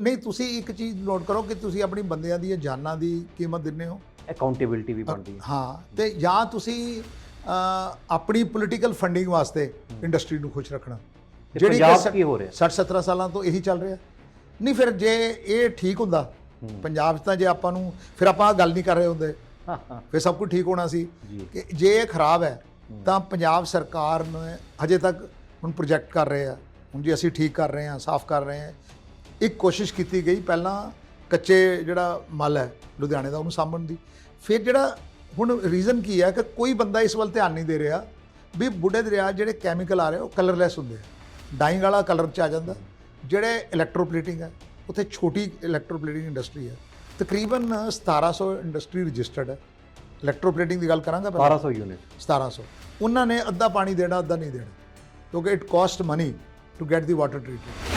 ਨਹੀਂ ਤੁਸੀਂ ਇੱਕ ਚੀਜ਼ ਨੋਟ ਕਰੋ ਕਿ ਤੁਸੀਂ ਆਪਣੀ ਬੰਦਿਆਂ ਦੀਆਂ ਜਾਨਾਂ ਦੀ ਕੀਮਤ ਦਿੰਦੇ ਹੋ। ਅਕਾਊਂਟੇਬਿਲਟੀ ਵੀ ਬਣਦੀ ਹੈ। ਹਾਂ ਤੇ ਜਾਂ ਤੁਸੀਂ ਅਹ, ਆਪਣੀ ਪੋਲੀਟੀਕਲ ਫੰਡਿੰਗ ਵਾਸਤੇ ਇੰਡਸਟਰੀ ਨੂੰ ਖੁਸ਼ ਰੱਖਣਾ। ਤੇ ਪੰਜਾਬ 'ਚ ਕੀ ਹੋ ਰਿਹਾ? 60 17 ਸਾਲਾਂ ਤੋਂ ਇਹੀ ਚੱਲ ਰਿਹਾ। ਨਹੀਂ ਫਿਰ ਜੇ ਇਹ ਠੀਕ ਹੁੰਦਾ ਪੰਜਾਬ 'ਚ ਤਾਂ ਜੇ ਆਪਾਂ ਨੂੰ ਫਿਰ ਆਪਾਂ ਆਹ ਗੱਲ ਨਹੀਂ ਕਰ ਰਹੇ ਹੁੰਦੇ। ਫਿਰ ਸਭ ਕੁਝ ਠੀਕ ਹੋਣਾ ਸੀ। ਜੀ। ਕਿ ਜੇ ਇਹ ਖਰਾਬ ਹੈ ਤਾਂ ਪੰਜਾਬ ਸਰਕਾਰ ਨੇ ਹਜੇ ਤੱਕ ਹੁਣ ਪ੍ਰੋਜੈਕਟ ਕਰ ਰਹੇ ਆ। ਹੁਣ ਜੀ ਅਸੀਂ ਠੀਕ ਕਰ ਰਹੇ ਹਾਂ ਸਾਫ਼ ਕਰ ਰਹੇ ਹਾਂ ਇੱਕ ਕੋਸ਼ਿਸ਼ ਕੀਤੀ ਗਈ ਪਹਿਲਾਂ ਕੱਚੇ ਜਿਹੜਾ ਮਲ ਹੈ ਲੁਧਿਆਣੇ ਦਾ ਉਹਨੂੰ ਸਾਂਭਣ ਦੀ। ਫਿਰ ਜਿਹੜਾ ਹੁਣ ਰੀਜ਼ਨ ਕੀ ਹੈ ਕਿ ਕੋਈ ਬੰਦਾ ਇਸ ਵੱਲ ਧਿਆਨ ਨਹੀਂ ਦੇ ਰਿਹਾ ਵੀ ਬੁੱਢੇ ਦਰਿਆ ਜਿਹੜੇ ਕੈਮੀਕਲ ਆ ਰਹੇ ਉਹ ਕਲਰਲੈਸ ਹੁੰਦੇ ਆ। ਡਾਈਂਗ ਵਾਲਾ ਕਲਰ ਚ ਆ ਜਾਂਦਾ। ਜਿਹੜੇ ਇਲੈਕਟ੍ਰੋਪਲੇਟਿੰਗ ਹੈ ਉੱਥੇ ਛੋਟੀ ਇਲੈਕਟ੍ਰੋਪਲੇਟਿੰਗ ਇੰਡਸਟਰੀ ਹੈ। ਤਕਰੀਬਨ 1700 ਇੰਡਸਟਰੀ ਰਜਿਸਟਰਡ ਹੈ। ਇਲੈਕਟ੍ਰੋਪਲੇਟਿੰਗ ਦੀ ਗੱਲ ਕਰਾਂਗਾ ਪਹਿਲਾਂ? 1200 ਯੂਨਿਟ 1700 ਉਹਨਾਂ ਨੇ ਅੱਧਾ ਪਾਣੀ ਦੇਣਾ ਅੱਧਾ ਨਹੀਂ ਦੇਣਾ। ਕਿਉਂਕਿ it cost money to get the water treatment